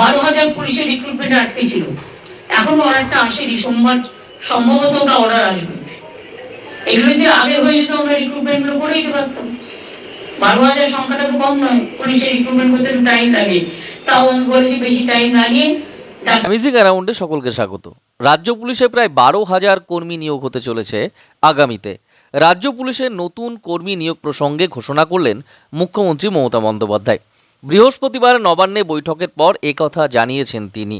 বারো হাজার পুলিশের রিক্রুটমেন্ট আটকে ছিল। এখনও অর্ডারটা আসেনি, সোমবার সম্ভবত ওটা অর্ডার আসবে। এগুলো যদি আগে হয়ে যেত, আমরা রিক্রুটমেন্টগুলো করে দিতে পারতাম। বারো হাজার সংখ্যাটা তো কম নয় পুলিশের রিক্রুটমেন্ট করতে টাইম লাগে। তাও আমি বলেছি বেশি টাইম ডাক্তার মিউজিক অ্যারাউন্ডে সকলকে স্বাগত। রাজ্য পুলিশে প্রায় বারো হাজার কর্মী নিয়োগ হতে চলেছে আগামীতে। রাজ্য পুলিশের নতুন কর্মী নিয়োগ প্রসঙ্গে ঘোষণা করলেন মুখ্যমন্ত্রী মমতা বন্দ্যোপাধ্যায়। বৃহস্পতিবার নবান্নে বৈঠকের পর একথা জানিয়েছেন তিনি।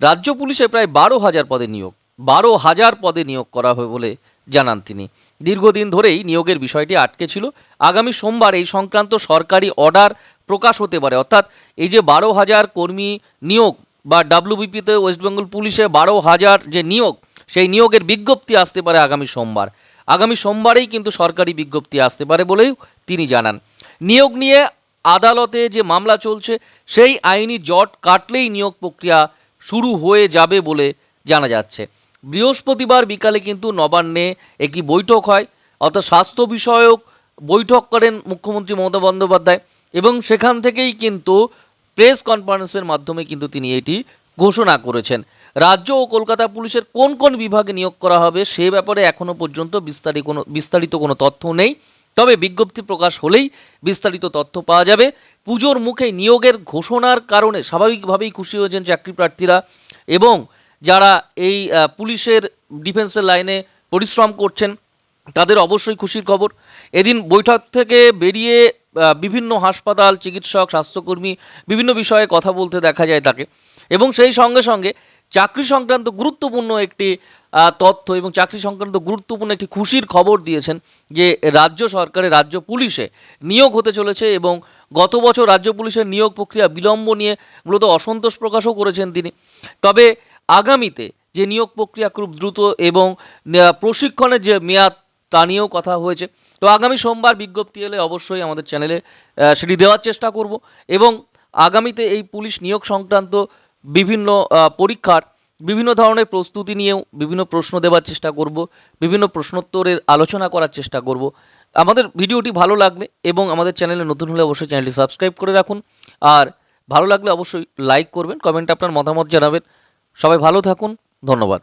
রাজ্য পুলিশে প্রায় বারো হাজার পদে নিয়োগ, বারো হাজার পদে নিয়োগ করা হবে বলে জানান তিনি। দীর্ঘদিন ধরেই নিয়োগের বিষয়টি আটকে ছিল। আগামী সোমবার এই সংক্রান্ত সরকারি অর্ডার প্রকাশ হতে পারে। অর্থাৎ এই যে বারো হাজার কর্মী নিয়োগ বা ডাব্লিউবিপিতে ওয়েস্ট বেঙ্গল পুলিশে বারো হাজার যে নিয়োগ, সেই নিয়োগের বিজ্ঞপ্তি আসতে পারে আগামী সোমবার। আগামী সোমবারেই কিন্তু সরকারি বিজ্ঞপ্তি আসতে পারে বলেও তিনি জানান। নিয়োগ নিয়ে আদালতে যে মামলা চলছে, সেই আইনি জট কাটলেই নিয়োগ প্রক্রিয়া শুরু হয়ে যাবে বলে জানা যাচ্ছে। বৃহস্পতিবার বিকালে কিন্তু নবান্নে একটি বৈঠক হয়, অর্থাৎ স্বাস্থ্য বিষয়ক বৈঠক করেন মুখ্যমন্ত্রী মমতা বন্দ্যোপাধ্যায় এবং সেখান থেকেই কিন্তু প্রেস কনফারেন্সের মাধ্যমে কিন্তু তিনি এটি ঘোষণা করেছেন। রাজ্য ও কলকাতা পুলিশের কোন কোন বিভাগে নিয়োগ করা হবে সে ব্যাপারে এখনও পর্যন্ত বিস্তারিত কোনো বিস্তারিত কোনো তথ্য নেই। তবে বিজ্ঞপ্তি প্রকাশ হলেই বিস্তারিত তথ্য পাওয়া যাবে। পুজোর মুখে নিয়োগের ঘোষণার কারণে স্বাভাবিকভাবেই খুশি হয়েছেন চাকরি প্রার্থীরা এবং যারা এই পুলিশের ডিফেন্সের লাইনে পরিশ্রম করছেন, তাদের অবশ্যই খুশির খবর। এদিন বৈঠক থেকে বেরিয়ে বিভিন্ন হাসপাতাল, চিকিৎসক, স্বাস্থ্যকর্মী বিভিন্ন বিষয়ে কথা বলতে দেখা যায় তাকে। এবং সেই সঙ্গে সঙ্গে চাকরি সংক্রান্ত গুরুত্বপূর্ণ একটি তথ্য এবং চাকরি সংক্রান্ত গুরুত্বপূর্ণ একটি খুশির খবর দিয়েছেন যে রাজ্য সরকারের রাজ্য পুলিশে নিয়োগ হতে চলেছে এবং গত বছর রাজ্য পুলিশের নিয়োগ প্রক্রিয়া বিলম্ব নিয়ে মূলত অসন্তোষ প্রকাশও করেছেন তিনি। তবে আগামীতে যে নিয়োগ প্রক্রিয়া খুব দ্রুত এবং প্রশিক্ষণের যে মেয়াদ তা নিয়েও কথা হয়েছে। তো আগামী সোমবার বিজ্ঞপ্তি এলে অবশ্যই আমাদের চ্যানেলে সেটি দেওয়ার চেষ্টা করব এবং আগামীতে এই পুলিশ নিয়োগ সংক্রান্ত বিভিন্ন পরীক্ষার বিভিন্ন ধরনের প্রস্তুতি নিয়েও বিভিন্ন প্রশ্ন দেওয়ার চেষ্টা করব, বিভিন্ন প্রশ্নোত্তরের আলোচনা করার চেষ্টা করব। আমাদের ভিডিওটি ভালো লাগলে এবং আমাদের চ্যানেলে নতুন হলে অবশ্যই চ্যানেলটি সাবস্ক্রাইব করে রাখুন। আর ভালো লাগলে অবশ্যই লাইক করবেন, কমেন্টে আপনার মতামত জানাবেন। সবাই ভালো থাকুন, ধন্যবাদ।